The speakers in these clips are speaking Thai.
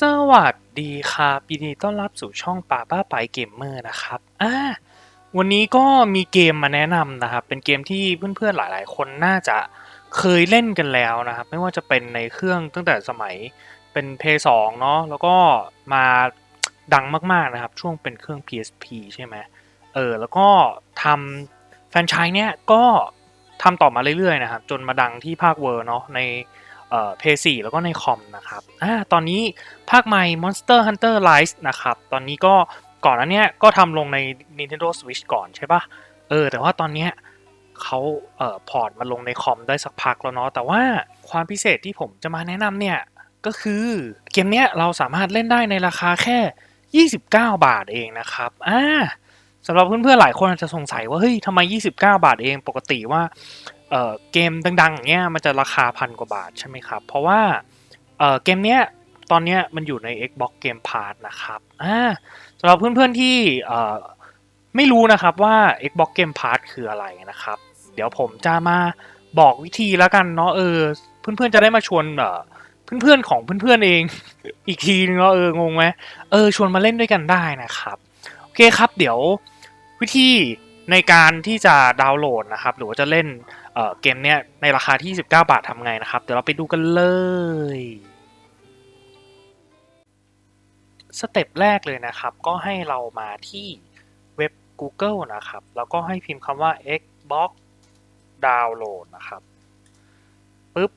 สวัสดีครับยินดีต้อนรับสู่ช่องป้าป้าไปเกมเมอร์นะครับอ่าวันนี้ก็มีเกมมาแนะนำนะครับ เป็นเกมที่เพื่อนๆหลายๆ คนน่าจะเคยเล่นกันแล้วนะครับ ไม่ว่าจะเป็นในเครื่องตั้งแต่สมัยเป็น p 2เนาะแล้วก็มาดังมากๆนะครับ ช่วงเป็นเครื่อง PSP ใช่ไหมเออแล้วก็ทำแฟรนชส์เนี้ยก็ทำต่อมาเรื่อยๆนะครับ จนมาดังที่ภาคเวอร์เนาะใน เอ่อ PS4 แล้วก็ในคอมนะครับอ่าตอนนี้ภาคใหม่ Monster Hunter Rise นะครับ ตอนนี้ก็ก่อนหน้าเนี้ยก็ทำลงใน Nintendo Switch ก่อนใช่ปะเออ แต่ว่าตอนเนี้ยเขาเอ่อพอร์ตมาลงในคอมได้สักพักแล้วเนาะ แต่ว่าความพิเศษที่ผมจะมาแนะนำเนี่ย ก็คือเกมเนี้ยเราสามารถเล่นได้ในราคาแค่ 29 บาทเองนะครับอ่าสำหรับเพื่อนๆหลายคนอาจจะสงสัยว่าเฮ้ยทำไม 29 บาทเองปกติว่า เอ่อเกมดังๆอย่างเงี้ยมันจะราคาพันกว่าบาทใช่ไหมครับ เพราะว่าเอ่อเกมเนี้ยตอนเนี้ยมันอยู่ใน Xbox Game Pass นะครับอ่าสำหรับเพื่อนๆที่เอ่อไม่รู้นะครับว่า Xbox Game Pass คืออะไรนะครับ เดี๋ยวผมจะมาบอกวิธีแล้วกันเนาะเออเพื่อนๆจะได้มาชวนเอ่อเพื่อนๆของเพื่อนๆเองอีกทีนึงเนาะเอองงไหมเออชวนมาเล่นด้วยกันได้นะครับโอเคครับ เดี๋ยววิธี ในการที่จะดาวน์โหลดนะครับหรือว่าจะเล่นเเกมเนี้ยในราคาที่19บาททำไงนะครับ เดี๋ยวเราไปดูกันเลยสเต็ปแรกเลยนะครับ ก็ให้เรามาที่เว็บ Google นะครับ แล้วก็ให้พิมพ์คำว่า Xbox Download นะครับปึ๊บ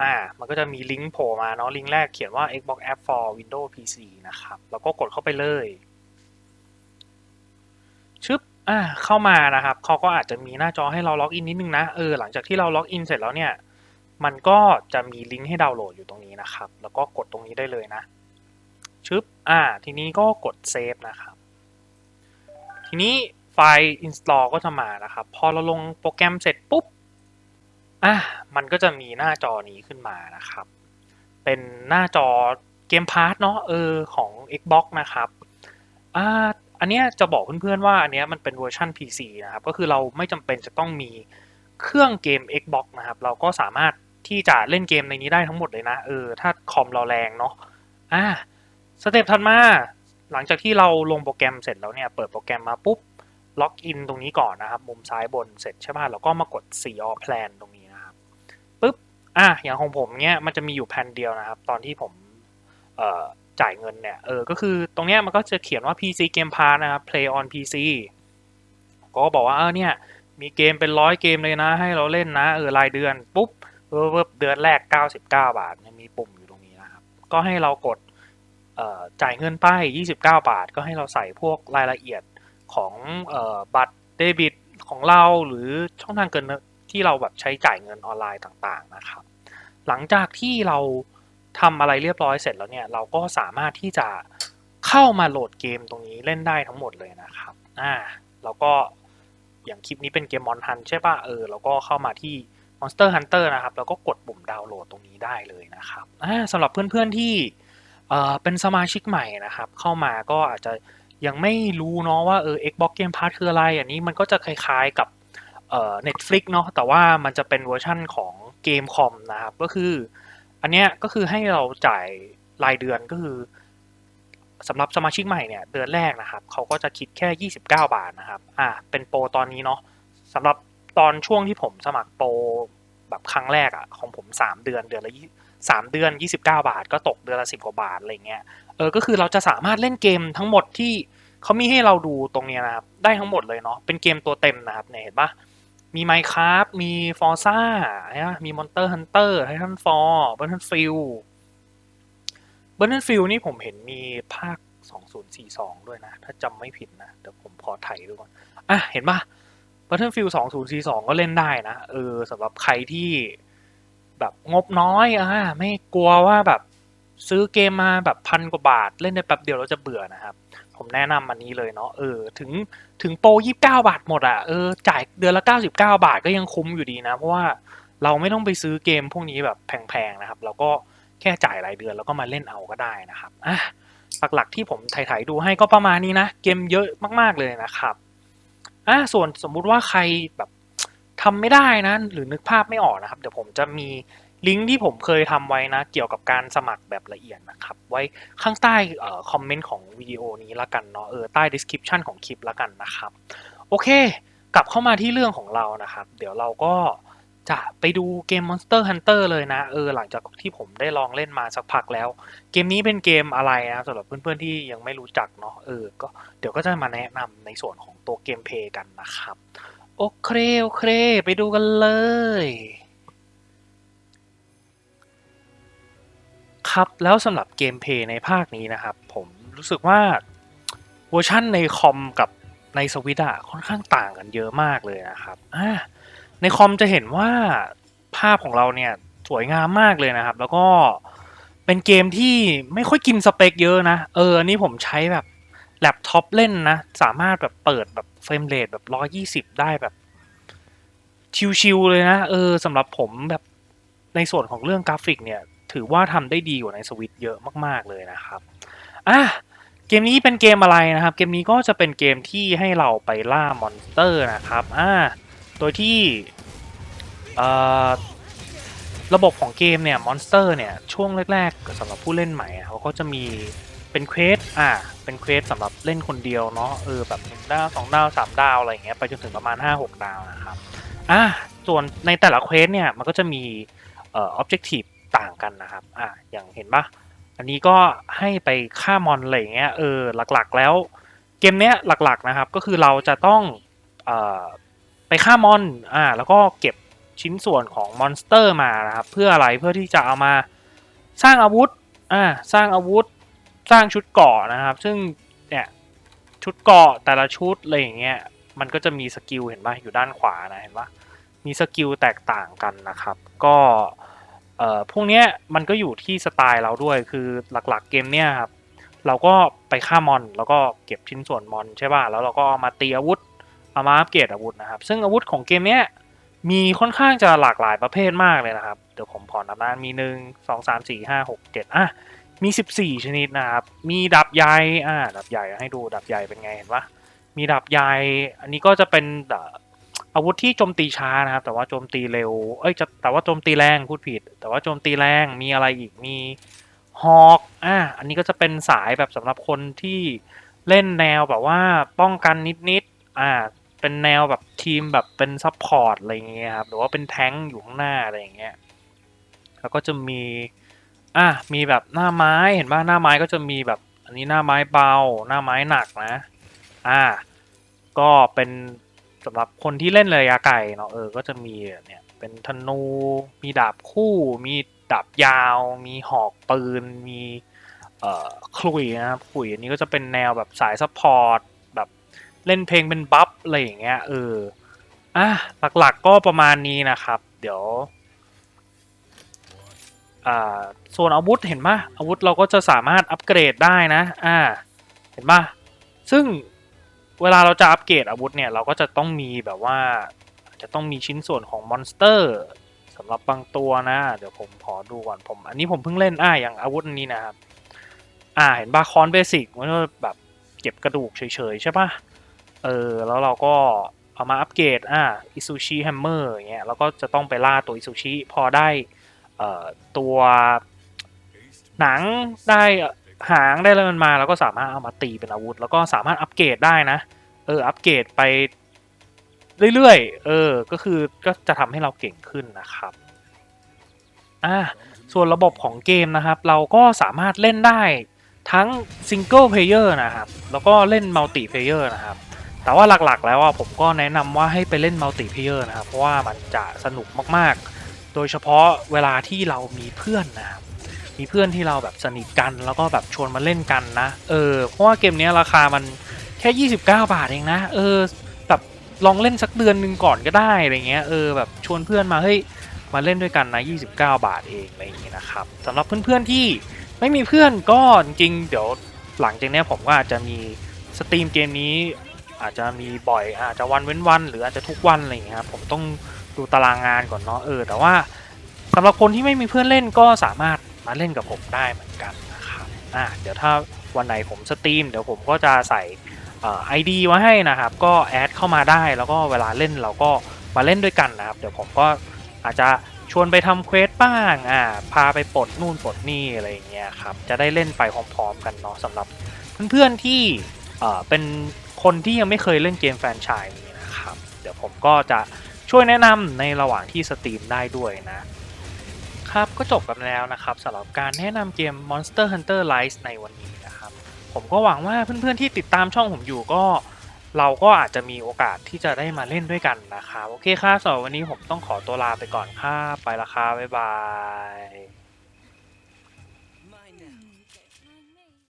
อ่ามันก็จะมีลิงก์โผล่มาเนาะลิงก์แรกเขียนว่า Xbox App for Windows PC นะครับ แล้วก็กดเข้าไปเลย อ่าเข้ามานะครับ เขาก็อาจจะมีหน้าจอให้เราล็อกอินนิดนึงนะ เออ หลังจากที่เราล็อกอินเสร็จแล้วเนี่ย มันก็จะมีลิงก์ให้ดาวน์โหลดอยู่ตรงนี้นะครับ แล้วก็กดตรงนี้ได้เลยนะ ชึบ อ่า ทีนี้ก็กดเซฟนะครับ ทีนี้ไฟล์ install ก็จะมานะครับ พอเราลงโปรแกรมเสร็จปุ๊บ อะมันก็จะมีหน้าจอนี้ขึ้นมานะครับ เป็นหน้าจอเกมพาร์ทเนาะ เออ ของ Xbox นะครับ อ่า อันเนี้ยจะบอกเพื่อนๆว่าอันเนี้ยมันเป็นเวอร์ชัน PC นะครับ ก็คือเราไม่จำเป็นจะต้องมีเครื่องเกม Xbox นะครับ เราก็สามารถที่จะเล่นเกมในนี้ได้ทั้งหมดเลยนะ เออ ถ้าคอมเราแรงเนาะ อ่า สเต็ปถัดมา หลังจากที่เราลงโปรแกรมเสร็จแล้วเนี่ย เปิดโปรแกรมมาปุ๊บ ล็อกอินตรงนี้ก่อนนะครับ มุมซ้ายบนเสร็จใช่ป่ะ เราก็มากด see all plan ตรงนี้นะครับ ปุ๊บ อะอย่างของผมเนี้ยมันจะมีอยู่แผ่นเดียวนะครับ ตอนที่ผม เอ่อ จ่ายเงินเนี่ย เออ ก็คือตรงเนี้ยมันก็จะเขียนว่า PC Game Pass นะครับ Play on PC ก็บอกว่าเออเนี่ยมีเกมเป็นร้อยเกมเลยนะ ให้เราเล่นนะ เออรายเดือนปุ๊บเออเดือนแรก 99 บาทเนี่ยมีปุ่มอยู่ตรงนี้นะครับ ก็ให้เรากดจ่ายเงินไป 29 บาท ก็ให้เราใส่พวกรายละเอียดของออบัตรเดบิตของเราหรือช่องทางเกินที่เราแบบใช้จ่ายเงินออนไลน์ต่างๆนะครับ หลังจากที่เรา ทำอะไรเรียบร้อยเสร็จแล้วเนี่ยเราก็สามารถที่จะเข้ามาโหลดเกมตรงนี้เล่นได้ทั้งหมดเลยนะครับอ่าแล้วก็อย่างคลิปนี้เป็นเกมมอนฮันใช่ป่ะเออแล้วก็เข้ามาที่ Monster Hunter นะครับแล้วก็กดปุ่มดาวน์โหลดตรงนี้ได้เลยนะครับอ่าสำหรับเพื่อนๆที่เอ่อเป็นสมาชิกใหม่นะครับ เข้ามาก็อาจจะยังไม่รู้เนาะว่าเออ Xbox Game Pass คืออะไร อันนี้มันก็จะคล้ายๆกับเอ่อ Netflix เนาะแต่ว่ามันจะเป็นเวอร์ชั่นของเกมคอมนะครับก็คือ อันเนี้ยก็คือให้เราจ่ายรายเดือนก็คือสำหรับสมาชิกใหม่เนี่ยเดือนแรกนะครับเขาก็จะคิดแค่ 29 บาทนะครับอ่าเป็นโปรตอนนี้เนาะสำหรับตอนช่วงที่ผมสมัครโปรแบบครั้งแรกอะของผม 3 เดือนเดือนละ3เดือน 29 บาท ก็ตกเดือนละ10กว่าบาทอะไรเงี้ยเออก็คือเราจะสามารถเล่นเกมทั้งหมดที่เขามีให้เราดูตรงเนี้ยนะครับได้ทั้งหมดเลยเนาะเป็นเกมตัวเต็มนะครับเนี่ยเห็นปะ มี Minecraft มี Forza นะมี Monster Hunter Titanfall Battlefield Battlefield นี่ผมเห็นมีภาค 2042 ด้วยนะ ถ้าจำไม่ผิดนะ เดี๋ยวผมขอไถดูก่อน อะ เห็นปะ Battlefield 2042 ก็เล่นได้นะ เออสำหรับใครที่แบบงบน้อยอะไม่กลัวว่าแบบซื้อเกมมาแบบพันกว่าบาท เล่นได้แป๊บเดียวแล้วจะเบื่อนะครับ ผมแนะนำอันนี้เลยเนาะเออถึงถึงโปร29บเก้าบาทหมดอะเออจ่ายเดือนละ99บาทก็ยังคุ้มอยู่ดีนะ เพราะว่าเราไม่ต้องไปซื้อเกมพวกนี้แบบแพงๆนะครับ เราก็แค่จ่ายรายเดือนแล้วก็มาเล่นเอาก็ได้นะครับอะหลักๆที่ผมถ่ายๆดูให้ก็ประมาณนี้นะ เกมเยอะมากๆเลยนะครับอะส่วนสมมุติว่าใครแบบทำไม่ได้นะ หรือนึกภาพไม่ออกนะครับ เดี๋ยวผมจะมี ลิงก์ที่ผมเคยทำไว้นะ เกี่ยวกับการสมัครแบบละเอียดนะครับ ไว้ข้างใต้เอ่อคอมเมนต์ของวิดีโอนี้ละกันเนาะเออใต้ description ของคลิปละกันนะครับ โอเค กลับเข้ามาที่เรื่องของเรานะครับ เดี๋ยวเราก็จะไปดูเกม Monster Hunter เลยนะ เออ หลังจากที่ผมได้ลองเล่นมาสักพักแล้ว เกมนี้เป็นเกมอะไรนะสำหรับเพื่อนๆที่ยังไม่รู้จักเนาะเออก็เดี๋ยวก็จะมาแนะนำในส่วนของตัวเกมเพย์กันนะครับ โอเค โอเค ไปดูกันเลย ครับ แล้วสำหรับเกมเพย์ในภาคนี้นะครับ ผมรู้สึกว่าเวอร์ชั่นในคอมกับในสวิตอะค่อนข้างต่างกันเยอะมากเลยนะครับในคอมจะเห็นว่าภาพของเราเนี่ยสวยงามมากเลยนะครับ แล้วก็เป็นเกมที่ไม่ค่อยกินสเปคเยอะนะ เออนนี้ผมใช้แบบแล็ปท็อปเล่นนะ สามารถแบบเปิดแบบเฟรมเรทแบบร้อยี่สิบได้แบบชิวๆเลยนะ เออสำหรับผมแบบในส่วนของเรื่องกราฟิกเนี่ย ถือว่าทำได้ดีกว่าในสวิตเยอะมาก ๆ เลยนะครับอะเกมนี้เป็นเกมอะไรนะครับ เกมนี้ก็จะเป็นเกมที่ให้เราไปล่ามอนสเตอร์นะครับอ่าโดยที่เอ่อระบบของเกมเนี่ยมอนสเตอร์เนี่ยช่วงแรกๆสำหรับผู้เล่นใหม่อะเขาก็จะมีเป็นเควสอ่าเป็นเควสสำหรับเล่นคนเดียวเนาะเออแบบหนึ่งดาวสองดาวสามดาวอะไรอย่างเงี้ยไปจนถึงประมาณ 5-6 ดาวนะครับอะส่วนในแต่ละเควสเนี่ยมันก็จะมีเอ่อ objective ต่ ต่างกันนะครับ อะอย่างเห็นปะอันนี้ก็ให้ไปฆ่ามอนอะไรเงี้ย เออ หลักๆแล้วเกมเนี้ยหลักๆนะครับ ก็คือเราจะต้องออไปฆ่ามอน อ่า แล้วก็เก็บชิ้นส่วนของมอนสเตอร์มานะครับ เพื่ออะไร เพื่อที่จะเอามาสร้างอาวุธ อ่า สร้างอาวุธ สร้างชุดเกราะนะครับ ซึ่งเนี่ยชุดเกราะแต่ละชุดอะไรอย่างเงี้ย มันก็จะมีสกิลเห็นปะอยู่ด้านขวานะ เห็นปะมีสกิลแตกต่างกันนะครับ ก็ อ่อพวกเนี้ยมันก็อยู่ที่สไตล์เราด้วยคือหลักๆเกมเนี้ยครับเราก็ไปฆ่ามอนแล้วก็เก็บชิ้นส่วนมอนใช่ป่ะแล้วเราก็เอามาตีอาวุธเอามาอัปเกรดอาวุธนะครับ ซึ่งอาวุธของเกมเนี้ยมีค่อนข้างจะหลากหลายประเภทมากเลยนะครับ เดี๋ยวผมขอนับนะมีหนึ่งสองสามสี่ห้าหกเจ็ดอะมี 14 ชนิดนะครับ มีดับใหญ่อ่าดับใหญ่ให้ดูดับใหญ่เป็นไงเห็นปะมีดับใหญ่อันนี้ก็จะเป็นเอาวุธที่โจมตีช้านะครับ แต่ว่าโจมตีเร็ว เอ้ยจะแต่ว่าโจมตีแรงพูดผิด แต่ว่าโจมตีแรงมีอะไรอีกมีฮอกอ่าอันนี้ก็จะเป็นสายแบบสำหรับคนที่เล่นแนวแบบว่าป้องกันนิดๆอ่าเป็นแนวแบบทีมแบบเป็นซัพพอร์ตอะไรอย่างเงี้ยครับหรือว่าเป็นแท้งอยู่ข้างหน้าอะไรอย่างเงี้ยแล้วก็จะมีอะมีแบบหน้าไม้เห็นป่ะหน้าไม้ก็จะมีแบบอันนี้หน้าไม้เบาหน้าไม้หนักนะอ่าก็เป็น สำหรับคนที่เล่นระยะไกลเนาะเออ ก็จะมีเนี่ยเป็นธนู มีดาบคู่ มีดาบยาว มีหอกปืน มีเอ่อขลุยนะครับขลุยอันนี้ก็จะเป็นแนวแบบสายซัพพอร์ตแบบเล่นเพลงเป็นบัฟอะไรอย่างเงี้ยเอออะหลักๆก็ประมาณนี้นะครับ เดี๋ยวอ่าส่วนอาวุธเห็นปะอาวุธเราก็จะสามารถอัปเกรดได้นะอ่าเห็นปะซึ่ง เวลาเราจะอัปเกรดอาวุธเนี่ย เราก็จะต้องมีแบบว่า จะต้องมีชิ้นส่วนของมอนสเตอร์สำหรับบางตัวนะ เดี๋ยวผมขอดูก่อนผม อันนี้ผมเพิ่งเล่นอ่าอย่างอาวุธนี้นะครับ อ่าเห็นปะคอนเบสิกมันก็แบบเก็บกระดูกเฉยๆใช่ปะเออแล้วเราก็เอามาอัปเกรดอ่าอิซูชิแฮมเมอร์อย่างเงี้ยแล้วก็จะต้องไปล่าตัวอิซูชิพอได้เอ่อตัวหนังได้ หางได้แล้วมันมาแล้วก็สามารถเอามาตีเป็นอาวุธ แล้วก็สามารถอัปเกรดได้นะ เอออัปเกรดไปเรื่อยๆ เออ ก็คือก็จะทำให้เราเก่งขึ้นนะครับ อ่า ส่วนระบบของเกมนะครับ เราก็สามารถเล่นได้ทั้งซิงเกิลเพลเยอร์นะครับ แล้วก็เล่นมัลติเพลเยอร์นะครับ แต่ว่าหลักๆ แล้วอะผมก็แนะนำว่าให้ไปเล่นมัลติเพลเยอร์นะครับ เพราะว่ามันจะสนุกมากๆ โดยเฉพาะเวลาที่เรามีเพื่อนนะครับ มีเพื่อนที่เราแบบสนิทกันแล้วก็แบบชวนมาเล่นกันนะ เออ เพราะว่าเกมนี้ราคามันแค่ 29 บาทเองนะ เออ แบบลองเล่นสักเดือนหนึ่งก่อนก็ได้อะไรเงี้ย เออ แบบชวนเพื่อนมา เฮ้ย มาเล่นด้วยกันนะ 29 บาทเองอะไรอย่างเงี้ยนะครับสำหรับเพื่อนๆที่ไม่มีเพื่อนก็จริงเดี๋ยวหลังจากนี้ผมก็อาจจะมีสตรีมเกมนี้อาจจะมีบ่อยอาจจะวันเว้นวัน หรืออาจจะทุกวันอะไรอย่างเงี้ยครับผมต้องดูตารางงานก่อนเนาะเออแต่ว่าสำหรับคนที่ไม่มีเพื่อนเล่นก็สามารถ มาเล่นกับผมได้เหมือนกันนะครับอะเดี๋ยวถ้าวันไหนผมสตรีมเดี๋ยวผมก็จะใส่เอ่อ ID ไว้ให้นะครับ ก็แอดเข้ามาได้แล้วก็เวลาเล่นเราก็มาเล่นด้วยกันนะครับ เดี๋ยวผมก็อาจจะชวนไปทำเควสบ้างอ่าพาไปปลดนู่นปลดนี่อะไรอย่างเงี้ยครับ จะได้เล่นไปพร้อมๆกันเนาะสำหรับเพื่อนๆที่เอ่อเป็นคนที่ยังไม่เคยเล่นเกมแฟนชส์นี้นะครับ เดี๋ยวผมก็จะช่วยแนะนำในระหว่างที่สตรีมได้ด้วยนะ ครับก็จบกันแล้วนะครับสำหรับการแนะนำเกม Monster Hunter Rise ในวันนี้นะครับ ผมก็หวังว่าเพื่อนๆที่ติดตามช่องผมอยู่ก็ เราก็อาจจะมีโอกาสที่จะได้มาเล่นด้วยกันนะครับ โอเคครับสำหรับวันนี้ผมต้องขอตัวลาไปก่อนครับไปละครับบ๊ายบาย